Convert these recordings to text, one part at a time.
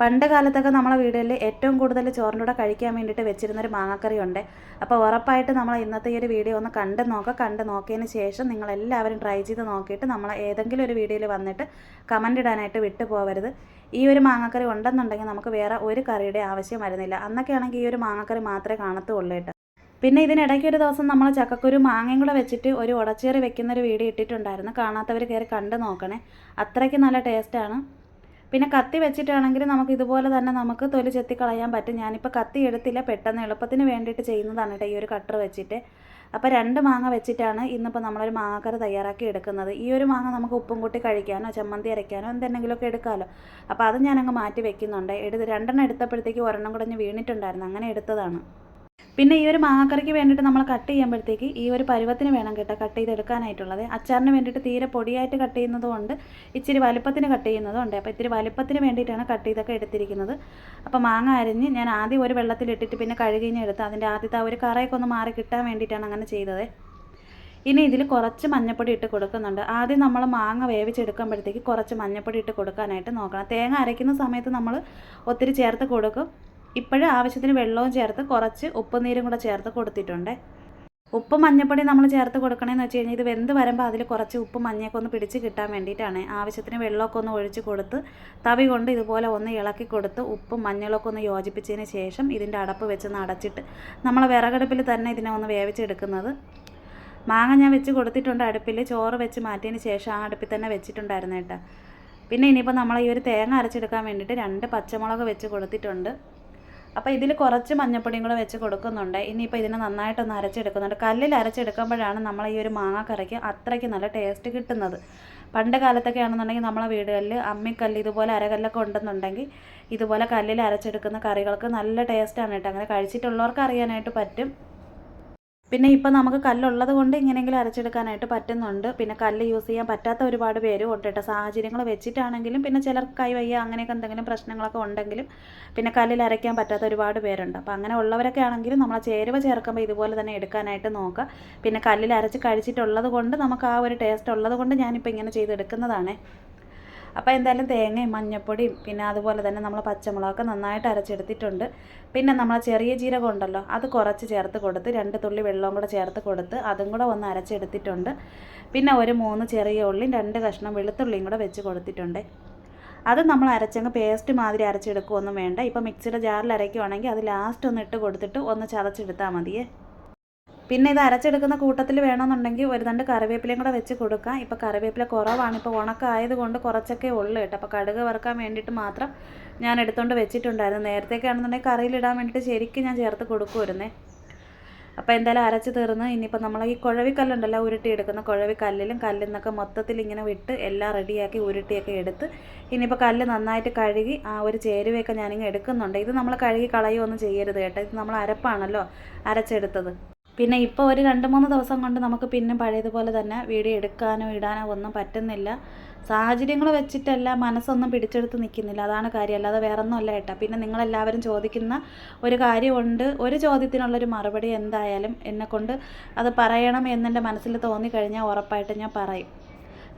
പണ്ട് കാലത്തൊക്കെ നമ്മളെ വീടുകളിൽ ഏറ്റവും കൂടുതൽ ചോറിന്റെ കൂടെ കഴിക്കാൻ വേണ്ടിയിട്ട് വെച്ചിരുന്നൊരു മാങ്ങാക്കറി ഉണ്ട് അപ്പോൾ ഉറപ്പായിട്ട് നമ്മൾ ഇന്നത്തെ ഈ ഒരു വീഡിയോ ഒന്ന് കണ്ട് നോക്കുക കണ്ട് നോക്കിയതിന് ശേഷം നിങ്ങൾ എല്ലാവരും ട്രൈ ചെയ്ത് നോക്കിയിട്ട് നമ്മൾ ഏതെങ്കിലും ഒരു വീഡിയോയിൽ വന്നിട്ട് കമന്റ് ഇടാനായിട്ട് വിട്ടു പോകരുത് ഈ ഒരു മാങ്ങാക്കറി ഉണ്ടെന്നുണ്ടെങ്കിൽ നമുക്ക് വേറെ ഒരു കറിയുടെ ആവശ്യം വരുന്നില്ല. അന്നൊക്കെ ആണെങ്കിൽ ഈ ഒരു മാങ്ങാക്കറി മാത്രമേ കാണത്തുള്ളൂ കേട്ടോ. പിന്നെ ഇതിനിടയ്ക്ക് ഒരു ദിവസം നമ്മൾ ചക്കക്കുരു മാങ്ങയും കൂടെ വെച്ചിട്ട് ഒരു ഉടച്ചേറി വെക്കുന്ന ഒരു വീഡിയോ ഇട്ടിട്ടുണ്ടായിരുന്നു. കാണാത്തവർ കയറി കണ്ട് നോക്കണേ. അത്രയ്ക്ക് നല്ല ടേസ്റ്റാണ് പിന്നെ കത്തി വെച്ചിട്ടാണെങ്കിൽ നമുക്ക് ഇതുപോലെ തന്നെ നമുക്ക് തൊലി ചെത്തി കളയാൻ പറ്റും. ഞാനിപ്പോൾ കത്തി എടുത്തില്ല പെട്ടെന്ന് എളുപ്പത്തിന് വേണ്ടിയിട്ട് ചെയ്യുന്നതാണ് കേട്ടോ ഈ ഒരു കട്ടർ വെച്ചിട്ട്. അപ്പോൾ രണ്ട് മാങ്ങ വെച്ചിട്ടാണ് ഇന്നിപ്പോൾ നമ്മളൊരു മാങ്ങക്കറി തയ്യാറാക്കി എടുക്കുന്നത്. ഈ ഒരു മാങ്ങ നമുക്ക് ഉപ്പും കൂട്ടി കഴിക്കാനോ ചമ്മന്തി അരയ്ക്കാനോ എന്തെങ്കിലുമൊക്കെ എടുക്കാമല്ലോ അപ്പോൾ അത് ഞാനങ്ങ് മാറ്റി വെക്കുന്നുണ്ട്. എടുത്ത് രണ്ടെണ്ണം എടുത്തപ്പോഴത്തേക്ക് ഒരെണ്ണം കൂടെ വീണിട്ടുണ്ടായിരുന്നു. അങ്ങനെ എടുത്തതാണ്. പിന്നെ ഈ ഒരു മാങ്ങക്കറിക്ക് വേണ്ടിയിട്ട് നമ്മൾ കട്ട് ചെയ്യുമ്പോഴത്തേക്ക് ഈ ഒരു പരുവത്തിന് വേണം കേട്ടോ കട്ട് ചെയ്തെടുക്കാനായിട്ടുള്ളത് അച്ചാറിന് വേണ്ടിയിട്ട് തീരെ പൊടിയായിട്ട് കട്ട് ചെയ്യുന്നത് ഉണ്ട് ഇച്ചിരി വലുപ്പത്തിന് കട്ട് ചെയ്യുന്നതും ഉണ്ട് അപ്പോൾ ഇത്തിരി വലുപ്പത്തിന് വേണ്ടിയിട്ടാണ് കട്ട് ചെയ്തൊക്കെ എടുത്തിരിക്കുന്നത്. അപ്പോൾ മാങ്ങ അരിഞ്ഞ് ഞാൻ ആദ്യം ഒരു വെള്ളത്തിലിട്ടിട്ട് പിന്നെ കഴുകിഞ്ഞ് എടുത്ത് അതിന്റെ ആദ്യത്തെ ആ ഒരു കറയൊക്കെ ഒന്ന് മാറി കിട്ടാൻ വേണ്ടിയിട്ടാണ് അങ്ങനെ ചെയ്തത്. ഇനി ഇതിൽ കുറച്ച് മഞ്ഞപ്പൊടി ഇട്ട് കൊടുക്കുന്നുണ്ട്. ആദ്യം നമ്മൾ മാങ്ങ വേവിച്ചെടുക്കുമ്പോഴത്തേക്ക് കുറച്ച് മഞ്ഞപ്പൊടി ഇട്ട് കൊടുക്കാനായിട്ട് നോക്കണം. തേങ്ങ അരയ്ക്കുന്ന സമയത്ത് നമ്മൾ ഒത്തിരി ചേർത്ത് കൊടുക്കും. ഇപ്പോഴും ആവശ്യത്തിന് വെള്ളവും ചേർത്ത് കുറച്ച് ഉപ്പുനീരും കൂടെ ചേർത്ത് കൊടുത്തിട്ടുണ്ട്. ഉപ്പ് മഞ്ഞപ്പൊടി നമ്മൾ ചേർത്ത് കൊടുക്കണമെന്ന് വെച്ച് കഴിഞ്ഞാൽ ഇത് വെന്ത് വരുമ്പോൾ അതിൽ കുറച്ച് ഉപ്പ് മഞ്ഞയൊക്കെ ഒന്ന് പിടിച്ച് കിട്ടാൻ വേണ്ടിയിട്ടാണ്. ആവശ്യത്തിന് വെള്ളമൊക്കെ ഒന്ന് ഒഴിച്ച് കൊടുത്ത് തവി കൊണ്ട് ഇതുപോലെ ഒന്ന് ഇളക്കി കൊടുത്ത് ഉപ്പും മഞ്ഞളൊക്കെ ഒന്ന് യോജിപ്പിച്ചതിന് ശേഷം ഇതിന്റെ അടപ്പ് വെച്ച് അടച്ചിട്ട് നമ്മൾ വിറകടുപ്പിൽ തന്നെ ഇതിനെ ഒന്ന് വേവിച്ചെടുക്കുന്നത്. മാങ്ങ ഞാൻ വെച്ച് കൊടുത്തിട്ടുണ്ട് അടുപ്പിൽ ചോറ് വെച്ച് മാറ്റിയതിന് ശേഷം ആ അടുപ്പിൽ തന്നെ വെച്ചിട്ടുണ്ടായിരുന്നു കേട്ടോ. പിന്നെ ഇനിയിപ്പോൾ നമ്മൾ ഈ ഒരു തേങ്ങ അരച്ചെടുക്കാൻ വേണ്ടിയിട്ട് രണ്ട് പച്ചമുളക് വെച്ച് കൊടുത്തിട്ടുണ്ട്. അപ്പോൾ ഇതിൽ കുറച്ച് മഞ്ഞപ്പൊടിയും കൂടെ വെച്ച് കൊടുക്കുന്നുണ്ട്. ഇനിയിപ്പോൾ ഇതിനെ നന്നായിട്ടൊന്ന് അരച്ചെടുക്കുന്നുണ്ട്. കല്ലിൽ അരച്ചെടുക്കുമ്പോഴാണ് നമ്മൾ ഈ ഒരു മാങ്ങാക്കറിക്ക് അത്രയ്ക്ക് നല്ല ടേസ്റ്റ് കിട്ടുന്നത്. പണ്ട് കാലത്തൊക്കെ ആണെന്നുണ്ടെങ്കിൽ നമ്മളെ വീടുകളിൽ അമ്മിക്കല്ല് ഇതുപോലെ അരകല്ലൊക്കെ ഉണ്ടെന്നുണ്ടെങ്കിൽ ഇതുപോലെ കല്ലിൽ അരച്ചെടുക്കുന്ന കറികൾക്ക് നല്ല ടേസ്റ്റാണ് കേട്ടോ. അങ്ങനെ കഴിച്ചിട്ടുള്ളവർക്ക് അറിയാനായിട്ട് പറ്റും. പിന്നെ ഇപ്പം നമുക്ക് കല്ലുള്ളത് കൊണ്ട് ഇങ്ങനെയെങ്കിലും അരച്ചെടുക്കാനായിട്ട് പറ്റുന്നുണ്ട്. പിന്നെ കല്ല് യൂസ് ചെയ്യാൻ പറ്റാത്ത ഒരുപാട് പേരും ഉണ്ട് കേട്ടോ. സാഹചര്യങ്ങൾ വെച്ചിട്ടാണെങ്കിലും പിന്നെ ചിലർക്ക് കൈ വയ്യ അങ്ങനെയൊക്കെ എന്തെങ്കിലും പ്രശ്നങ്ങളൊക്കെ ഉണ്ടെങ്കിലും പിന്നെ കല്ലിൽ അരയ്ക്കാൻ പറ്റാത്ത ഒരുപാട് പേരുണ്ട്. അപ്പോൾ അങ്ങനെ ഉള്ളവരൊക്കെ ആണെങ്കിലും നമ്മൾ ചേരുവ ചേർക്കുമ്പോൾ ഇതുപോലെ തന്നെ എടുക്കാനായിട്ട് നോക്കുക. പിന്നെ കല്ലിൽ അരച്ച് കഴിച്ചിട്ടുള്ളത് കൊണ്ട് നമുക്ക് ആ ഒരു ടേസ്റ്റ് ഉള്ളത് കൊണ്ട് ഞാനിപ്പോൾ ഇങ്ങനെ ചെയ്തെടുക്കുന്നതാണേ. അപ്പോൾ എന്തായാലും തേങ്ങയും മഞ്ഞപ്പൊടിയും പിന്നെ അതുപോലെ തന്നെ നമ്മൾ പച്ചമുളകൊക്കെ നന്നായിട്ട് അരച്ചെടുത്തിട്ടുണ്ട്. പിന്നെ നമ്മൾ ചെറിയ ജീരകം ഉണ്ടല്ലോ അത് കുറച്ച് ചേർത്ത് കൊടുത്ത് രണ്ട് തുള്ളി വെള്ളവും കൂടെ ചേർത്ത് കൊടുത്ത് അതും കൂടെ ഒന്ന് അരച്ചെടുത്തിട്ടുണ്ട്. പിന്നെ ഒരു മൂന്ന് ചെറിയ ഉള്ളിയും രണ്ട് കഷ്ണം വെളുത്തുള്ളിയും കൂടെ വെച്ച് കൊടുത്തിട്ടുണ്ട്. അത് നമ്മൾ അരച്ചങ്ങ് പേസ്റ്റ് മാതിരി അരച്ചെടുക്കുകയൊന്നും വേണ്ട. ഇപ്പോൾ മിക്സിയുടെ ജാറിൽ അരയ്ക്കുവാണെങ്കിൽ അത് ലാസ്റ്റ് ഒന്ന് ഇട്ട് കൊടുത്തിട്ട് ഒന്ന് ചതച്ചെടുത്താൽ മതിയേ. പിന്നെ ഇത് അരച്ചെടുക്കുന്ന കൂട്ടത്തിൽ വേണമെന്നുണ്ടെങ്കിൽ ഒരു രണ്ട് കറിവേപ്പിലയും കൂടെ വെച്ച് കൊടുക്കാം. ഇപ്പോൾ കറിവേപ്പില കുറവാണ്. ഇപ്പോൾ ഉണക്കായത് കൊണ്ട് കുറച്ചൊക്കെ ഉള്ളു കേട്ടോ. അപ്പോൾ കടുക് വറുക്കാൻ വേണ്ടിയിട്ട് മാത്രം ഞാൻ എടുത്തുകൊണ്ട് വെച്ചിട്ടുണ്ടായിരുന്നു. നേരത്തേക്കാണെന്നുണ്ടെങ്കിൽ കറിയിലിടാൻ വേണ്ടിയിട്ട് ശരിക്കും ഞാൻ ചേർത്ത് കൊടുക്കുമായിരുന്നേ അപ്പോൾ എന്തായാലും അരച്ച് തീർന്ന് ഇനിയിപ്പോൾ നമ്മൾ ഈ കുഴവിക്കല്ലുണ്ടല്ലോ ഉരുട്ടിയെടുക്കുന്ന കുഴവിക്കല്ലിലും കല്ലിൽ നിന്നൊക്കെ മൊത്തത്തിൽ ഇങ്ങനെ വിട്ട് എല്ലാം റെഡിയാക്കി ഉരുട്ടിയൊക്കെ എടുത്ത് ഇനിയിപ്പോൾ കല്ല് നന്നായിട്ട് കഴുകി ആ ഒരു ചേരുവയൊക്കെ ഞാനിങ്ങനെ എടുക്കുന്നുണ്ട്. ഇത് നമ്മൾ കഴുകി കളയുകയൊന്നും ചെയ്യരുത് കേട്ടോ. ഇത് നമ്മൾ അരപ്പാണല്ലോ അരച്ചെടുത്തത്. പിന്നെ ഇപ്പോൾ ഒരു രണ്ട് മൂന്ന് ദിവസം കൊണ്ട് നമുക്ക് പിന്നെ പഴയതുപോലെ തന്നെ വീഡിയോ എടുക്കാനോ ഇടാനോ ഒന്നും പറ്റുന്നില്ല. സാഹചര്യങ്ങൾ വെച്ചിട്ടല്ല മനസ്സൊന്നും പിടിച്ചെടുത്ത് നിൽക്കുന്നില്ല. അതാണ് കാര്യം. അല്ലാതെ വേറെ ഒന്നും അല്ല ഏട്ടാ. പിന്നെ നിങ്ങളെല്ലാവരും ചോദിക്കുന്ന ഒരു കാര്യമുണ്ട്. ഒരു ചോദ്യത്തിനുള്ളൊരു മറുപടി എന്തായാലും എന്നെക്കൊണ്ട് അത് പറയണം എന്നെന്റെ മനസ്സിൽ തോന്നിക്കഴിഞ്ഞാൽ ഉറപ്പായിട്ട് ഞാൻ പറയും.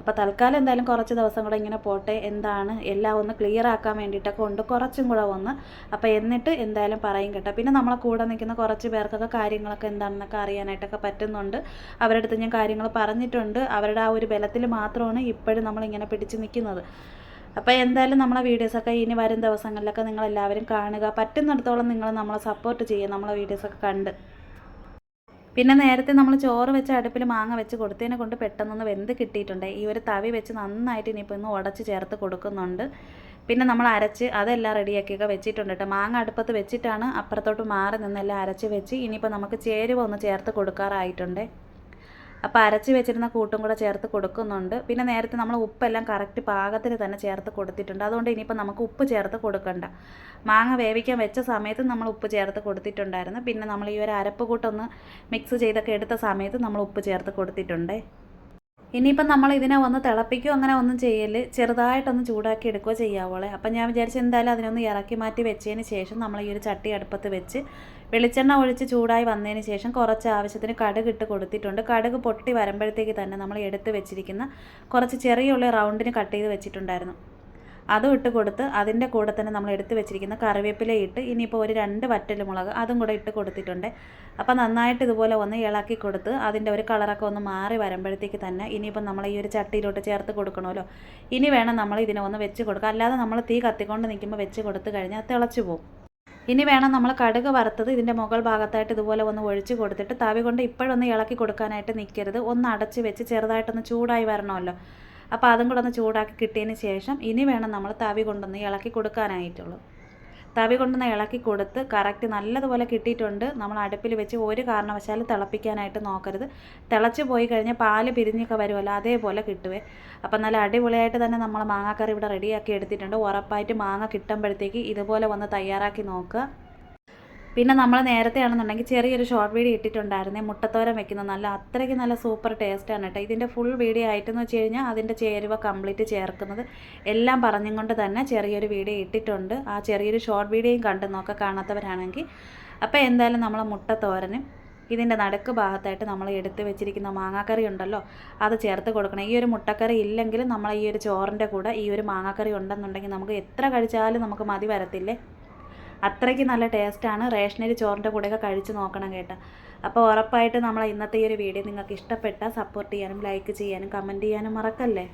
അപ്പോൾ തൽക്കാലം എന്തായാലും കുറച്ച് ദിവസം കൂടെ ഇങ്ങനെ പോട്ടെ എന്താണ് എല്ലാം ഒന്ന് ക്ലിയർ ആക്കാൻ വേണ്ടിയിട്ടൊക്കെ ഉണ്ട്. കുറച്ചും കൂടെ ഒന്ന്. അപ്പോൾ എന്നിട്ട് എന്തായാലും പറയും കേട്ടോ. പിന്നെ നമ്മളെ കൂടെ നിൽക്കുന്ന കുറച്ച് പേർക്കൊക്കെ കാര്യങ്ങളൊക്കെ എന്താണെന്നൊക്കെ അറിയാനായിട്ടൊക്കെ പറ്റുന്നുണ്ട്. അവരുടെ അടുത്ത് ഞാൻ കാര്യങ്ങൾ പറഞ്ഞിട്ടുണ്ട്. അവരുടെ ആ ഒരു ബലത്തിൽ മാത്രമാണ് ഇപ്പോഴും നമ്മളിങ്ങനെ പിടിച്ച് നിൽക്കുന്നത്. അപ്പോൾ എന്തായാലും നമ്മളെ വീഡിയോസൊക്കെ ഇനി വരും ദിവസങ്ങളിലൊക്കെ നിങ്ങളെല്ലാവരും കാണുക. പറ്റുന്നിടത്തോളം നിങ്ങൾ നമ്മളെ സപ്പോർട്ട് ചെയ്യുക. നമ്മളെ വീഡിയോസൊക്കെ കണ്ട്. പിന്നെ നേരത്തെ നമ്മൾ ചോറ് വെച്ച അടുപ്പിൽ മാങ്ങ വെച്ച് കൊടുത്തതിനെ കൊണ്ട് പെട്ടെന്നൊന്ന് വെന്ത് കിട്ടിയിട്ടുണ്ട്. ഈ ഒരു തവി വെച്ച് നന്നായിട്ട് ഇനിയിപ്പോൾ ഒന്ന് ഉടച്ച് ചേർത്ത് കൊടുക്കുന്നുണ്ട്. പിന്നെ നമ്മൾ അരച്ച് അതെല്ലാം റെഡിയാക്കിയൊക്കെ വെച്ചിട്ടുണ്ട് കേട്ടോ മാങ്ങ അടുപ്പത്ത് വെച്ചിട്ടാണ് അപ്പുറത്തോട്ട് മാറി നിന്നെല്ലാം അരച്ച് വെച്ച് ഇനിയിപ്പോൾ നമുക്ക് ചേരുവ ഒന്ന് ചേർത്ത് കൊടുക്കാറായിട്ടുണ്ട്. അപ്പോൾ അരച്ച് വെച്ചിരുന്ന കൂട്ടും കൂടെ ചേർത്ത് കൊടുക്കുന്നുണ്ട്. പിന്നെ നേരത്തെ നമ്മൾ ഉപ്പെല്ലാം കറക്റ്റ് പാകത്തിന് തന്നെ ചേർത്ത് കൊടുത്തിട്ടുണ്ട്. അതുകൊണ്ട് ഇനിയിപ്പോൾ നമുക്ക് ഉപ്പ് ചേർത്ത് കൊടുക്കണ്ട. മാങ്ങ വേവിക്കാൻ വെച്ച സമയത്ത് നമ്മൾ ഉപ്പ് ചേർത്ത് കൊടുത്തിട്ടുണ്ടായിരുന്നു. പിന്നെ നമ്മൾ ഈ ഒരു അരപ്പ് കൂട്ടൊന്ന് മിക്സ് ചെയ്തൊക്കെ എടുത്ത സമയത്ത് നമ്മൾ ഉപ്പ് ചേർത്ത് കൊടുത്തിട്ടുണ്ട്. ഇനിയിപ്പം നമ്മൾ ഇതിനെ ഒന്ന് തിളപ്പിക്കുകയോ അങ്ങനെ ഒന്നും ചെയ്യൽ ചെറുതായിട്ടൊന്ന് ചൂടാക്കി എടുക്കുകയോ ചെയ്യാവോളെ. അപ്പം ഞാൻ വിചാരിച്ചു എന്തായാലും അതിനൊന്ന് ഇറക്കി മാറ്റി വെച്ചതിന് ശേഷം നമ്മൾ ഈ ഒരു ചട്ടി അടുപ്പത്ത് വെച്ച് വെളിച്ചെണ്ണ ഒഴിച്ച് ചൂടായി വന്നതിന് ശേഷം കുറച്ച് ആവശ്യത്തിന് കടുക് ഇട്ട് കൊടുത്തിട്ടുണ്ട്. കടുക് പൊട്ടി വരുമ്പോഴത്തേക്ക് തന്നെ നമ്മൾ എടുത്ത് വെച്ചിരിക്കുന്ന കുറച്ച് ചെറിയ ഉള്ളി റൗണ്ടിന് കട്ട് ചെയ്ത് വെച്ചിട്ടുണ്ടായിരുന്നു. അതും ഇട്ട് കൊടുത്ത് അതിന്റെ കൂടെ തന്നെ നമ്മൾ എടുത്ത് വെച്ചിരിക്കുന്ന കറിവേപ്പില ഇട്ട് ഇനിയിപ്പോൾ ഒരു രണ്ട് വറ്റൽമുളക് അതും കൂടെ ഇട്ട് കൊടുത്തിട്ടുണ്ട്. അപ്പോൾ നന്നായിട്ട് ഇതുപോലെ ഒന്ന് ഇളക്കി കൊടുത്ത് അതിന്റെ ഒരു കളറൊക്കെ ഒന്ന് മാറി വരുമ്പോഴത്തേക്ക് തന്നെ ഇനിയിപ്പോൾ നമ്മൾ ഈ ഒരു ചട്ടിയിലോട്ട് ചേർത്ത് കൊടുക്കണമല്ലോ. ഇനി വേണം നമ്മൾ ഇതിനെ ഒന്ന് വെച്ച് കൊടുക്കുക അല്ലാതെ നമ്മൾ തീ കത്തിക്കൊണ്ട് നിൽക്കുമ്പോൾ വെച്ച് കൊടുത്ത് കഴിഞ്ഞാൽ തിളച്ച് പോകും ഇനി വേണം നമ്മൾ കടുക് വറുത്തത് ഇതിന്റെ മുകൾ ഭാഗത്തായിട്ട് ഇതുപോലെ ഒന്ന് ഒഴിച്ച് കൊടുത്തിട്ട് തവി കൊണ്ട് ഇപ്പോഴൊന്ന് ഇളക്കി കൊടുക്കാനായിട്ട് നിൽക്കരുത് ഒന്ന് അടച്ച് വെച്ച് ചെറുതായിട്ടൊന്ന് ചൂടായി വരണമല്ലോ. അപ്പോൾ അതും കൂടെ ഒന്ന് ചൂടാക്കി കിട്ടിയതിന് ശേഷം ഇനി വേണം നമ്മൾ തവി കൊണ്ടൊന്ന് ഇളക്കി കൊടുക്കാനായിട്ടുള്ളൂ. തവി കൊണ്ടുവന്ന് ഇളക്കി കൊടുത്ത് കറക്റ്റ് നല്ലതുപോലെ കിട്ടിയിട്ടുണ്ട്. നമ്മൾ അടുപ്പിൽ വെച്ച് ഒരു കാരണവശാലും തിളപ്പിക്കാനായിട്ട് നോക്കരുത്. തിളച്ച് പോയി കഴിഞ്ഞാൽ പാൽ പിരിഞ്ഞൊക്കെ വരുമല്ലോ അതേപോലെ കിട്ടുവേ. അപ്പം നല്ല അടിപൊളിയായിട്ട് തന്നെ നമ്മൾ മാങ്ങാക്കറി ഇവിടെ റെഡിയാക്കി എടുത്തിട്ടുണ്ട്. ഉറപ്പായിട്ട് മാങ്ങ കിട്ടുമ്പോഴത്തേക്ക് ഇതുപോലെ വന്ന് തയ്യാറാക്കി നോക്കുക. പിന്നെ നമ്മൾ നേരത്തെ ആണെന്നുണ്ടെങ്കിൽ ചെറിയൊരു ഷോർട്ട് വീഡിയോ ഇട്ടിട്ടുണ്ടായിരുന്നേ മുട്ടത്തോരൻ വെക്കുന്ന നല്ല അത്രയ്ക്ക് നല്ല സൂപ്പർ ടേസ്റ്റ് ആണ് കേട്ടോ. ഇതിന്റെ ഫുൾ വീഡിയോ ആയിട്ടെന്ന് വെച്ച് കഴിഞ്ഞാൽ അതിന്റെ ചേരുവ കംപ്ലീറ്റ് ചേർക്കുന്നത് എല്ലാം പറഞ്ഞും കൊണ്ട് തന്നെ ചെറിയൊരു വീഡിയോ ഇട്ടിട്ടുണ്ട്. ആ ചെറിയൊരു ഷോർട്ട് വീഡിയോയും കണ്ടു നോക്കുക കാണാത്തവരാണെങ്കിൽ. അപ്പോൾ എന്തായാലും നമ്മൾ മുട്ടത്തോരനും ഇതിന്റെ നടുക്ക് ഭാഗത്തായിട്ട് നമ്മൾ എടുത്ത് വെച്ചിരിക്കുന്ന മാങ്ങാക്കറി ഉണ്ടല്ലോ അത് ചേർത്ത് കൊടുക്കണം. ഈ ഒരു മുട്ടക്കറി ഇല്ലെങ്കിലും നമ്മൾ ഈ ഒരു ചോറിന്റെ കൂടെ ഈ ഒരു മാങ്ങാക്കറി ഉണ്ടെന്നുണ്ടെങ്കിൽ നമുക്ക് എത്ര കഴിച്ചാലും നമുക്ക് മതി വരത്തില്ലേ? അത്രയ്ക്ക് നല്ല ടേസ്റ്റാണ് റേഷനരി ചോറിന്റെ കൂടെയൊക്കെ കഴിച്ച് നോക്കണം കേട്ടോ. അപ്പോൾ ഉറപ്പായിട്ട് നമ്മളെ ഇന്നത്തെ ഈ ഒരു വീഡിയോ നിങ്ങൾക്ക് ഇഷ്ടപ്പെട്ടാൽ സപ്പോർട്ട് ചെയ്യാനും ലൈക്ക് ചെയ്യാനും കമന്റ് ചെയ്യാനും മറക്കല്ലേ?